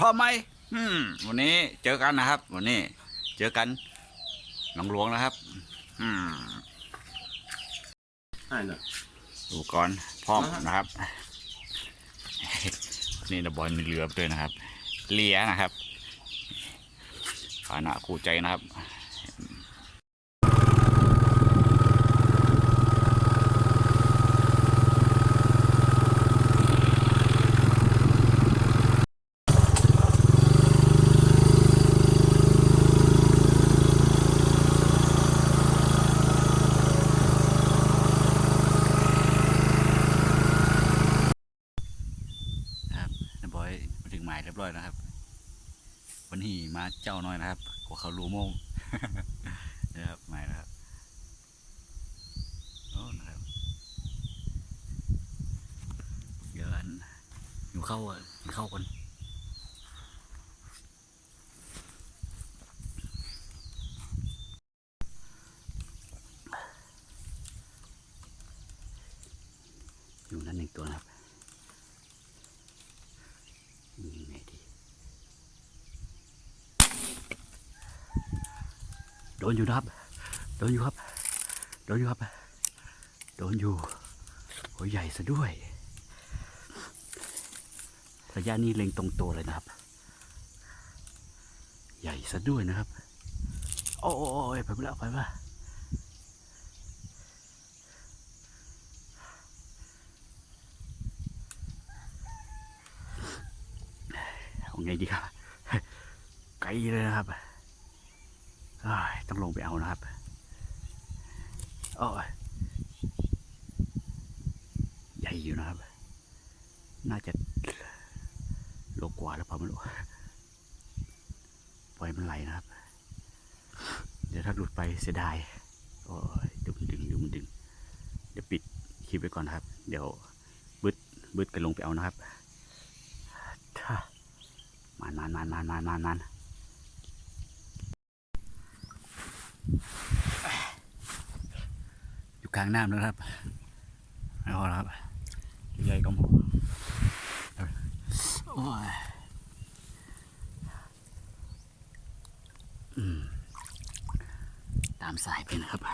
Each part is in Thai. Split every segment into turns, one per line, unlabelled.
พร้อมไหมอืมวันนี้เจอกันนะครับ วันนี้ เจอกันหนองหลวงนะครับ อืม
ใช่เนอะ
อุปกรณ์พร้อมนะครับ นี่นะบอยมีเรือด้วยนะครับเลียนะครับฐานะคู่ใจนะครับนะครับนายบอยมาถึงหมายเรียบร้อยนะครับ วันนี้มา เจ้าน้อยนะครับกว่าเขารู้โมงนะครับหมายนะครับโอ้นะครับเดี๋ยวอันอยู่เข้าอะอยู่เข้ากันอยู่นั่นหนึ่งตัวนะครับ ยังไงดี โดนอยู่นะครับ โดนอยู่ครับ โดนอยู่ครับ โดนอยู่โอ้ยใหญ่ซะด้วย ระยะนี้เล็งตรงตัวเลยนะครับ ใหญ่ซะด้วยนะครับ โอ้ยไปไปแล้วไปมาเอาไงดีครับ ไกลเลยนะครับ ต้องลงไปเอานะครับโอ้ยใหญ่อยู่นะครับ น่าจะโลกว่าแล้วเปล่าไม่รู้ปล่อยมันไหลนะครับ เดี๋ยวถ้าหลุดไปเสียดายโอ้ยดึงดึงดึงดึงเดี๋ยวปิดคลิปไว้ก่อนนะครับ เดี๋ยวบึดบึดกันลงไปเอานะครับท่ามานมานมานมานมานมานมาน อยู่กลางน้ำนะครับไม่พอแล้วครับ ใหญ่ก็หมดโอ้ยตามสายไปนะครับ ไป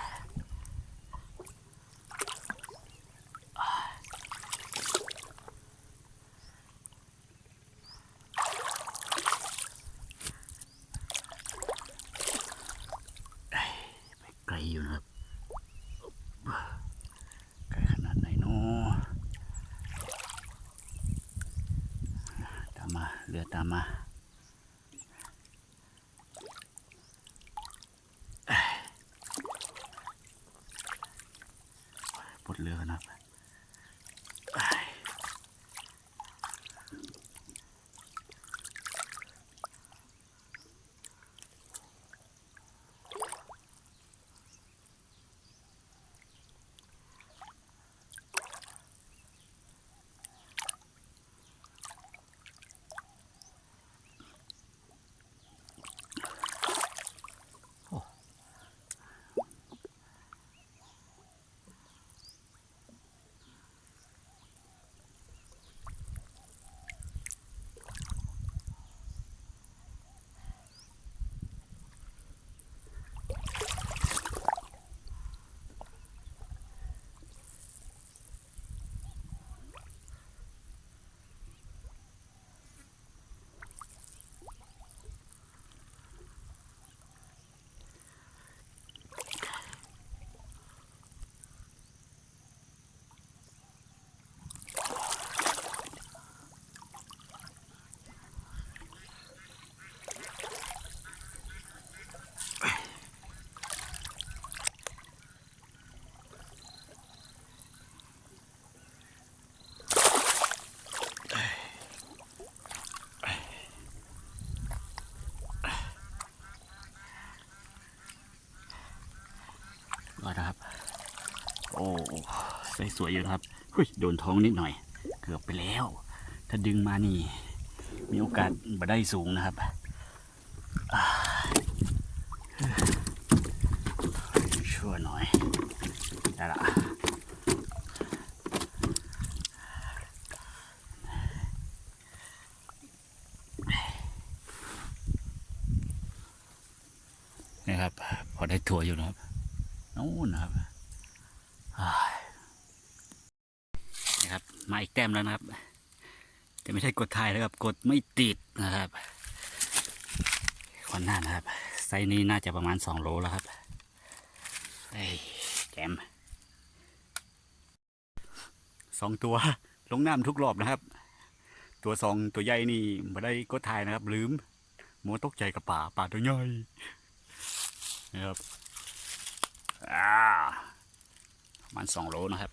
ไกลอยู่นะครับ ไกลขนาดไหนเนาะตา มา เรือตามมา่อนนะครับ โอ้ใส่สวยอยู่ครับหุยโดนท้องนิดหน่อย เกือบไปแล้ว ถ้าดึงมานี่ มีโอกาสบ่ได้สูงนะครับชั่วหน่อยได้ละนะครับ พอได้ถั่วอยู่นะครับ นู่นนะครับอ้ยนะครับ มาอีกแต้มแล้วนะครับ แต่ไม่ใช่กดถ่ายนะครับ กดไม่ติดนะครับคนหน้านะครับ ไซนี้น่าจะประมาณสองโลแล้วครับเอ้แจมสองตัวลงน้ำทุกรอบนะครับ ตัวสองตัวใหญ่นี่ม่ได้กดถ่ายนะครับ ลืมมัวตกใจกับป่าป่าตัวใหญ่นะครับ อ่าประมาณสองโลนะครับ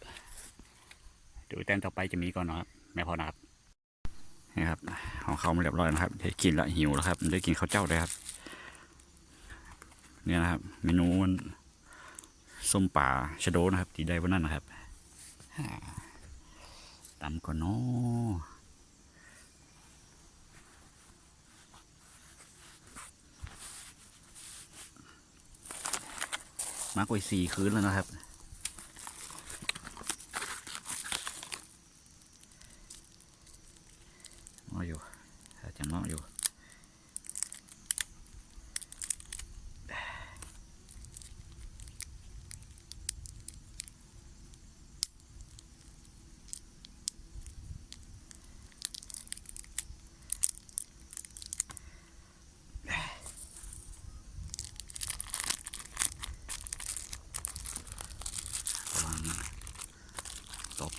ดูแต้มต่อไปจะมีก่อนนะครับแม่พอนะครับนี่ครับของเขามาเรียบร้อยนะครับได้กินและหิวแล้วครับ ได้กินข้าวเจ้าด้วยครับ เนี่ยนะครับ เมนูมันส้มป่าชะโดนะครับ ที่ได้วันนั้นนะครับตำก่อนเนาะ มากไว้สี่คืนแล้วนะครับมออยู่อาจจะมออยู่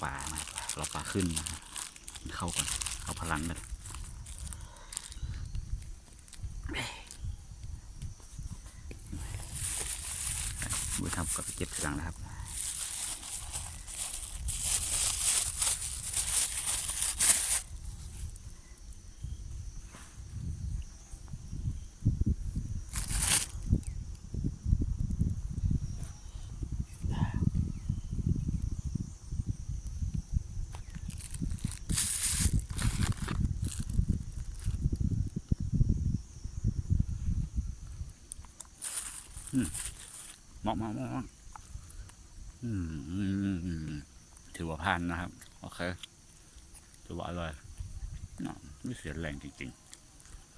ปลานะเราปลาขึ้นนะเข้าก่อนเข้าพลังกันมือทำก็ไปเก็บสลังนะครับ มาะเหมาะเหมาะเหมอืมอืมอืมอืมถือว่าผ่านนะครับ โอเค ถือว่าอร่อยไม่เสียแรงจริง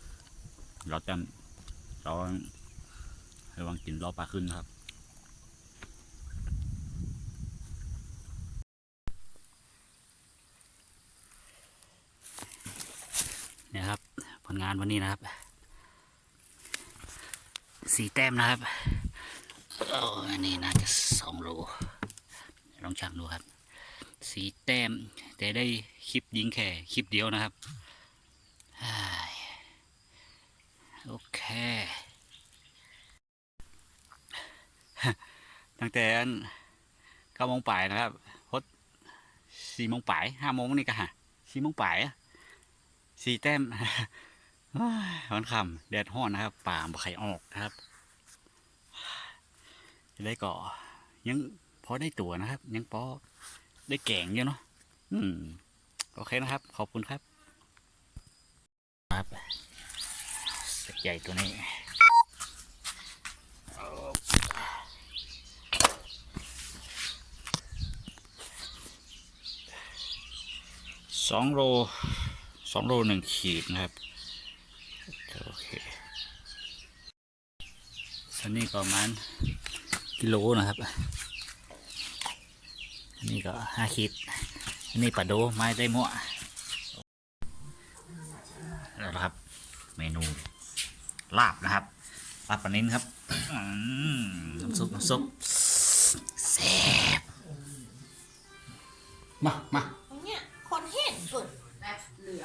ๆ เราจำเราระวังกินรอบปลาขึ้นครับ เนี่ยครับ ผลงานวันนี้นะครับ สี่แต้มนะครับอันนี้น่าจะสองโลลองชั่งดูครับ สีแต้ม แต่ได้คลิปยิงแค่คลิปเดียวนะครับอโอเค ตั้งแต่เก้าโมงป่ายนะครับพดสี่โมงป่ายห้าโมงนี่ก็ฮะสี่โมงป่ายสี่แต้ม ร้อนคำแดดห้อนนะครับ ป่าบ่ไข่ออกนะครับได้ก่อ ยังพอได้ตัวนะครับ ยังพอได้แกงอยู่เนาะอืม โอเคนะครับ ขอบคุณครับ ครับสักใหญ่ตัวนี้สองโลสองโลหนึ่งขีดนะครับ โอเค ส่วนนี้ก็ประมาณกิโลนะครับ อันนี้ก็ห้าขีดอันนี้ปลาโดไม้ได้หมวแล้วนะครับ เมนูลาบนะครับลาบปลานิ้นครับอืมน้ำซุปน้ำซุปแซ่บมามา
เนี่ยคนเห็นเปิดแบบเหลือ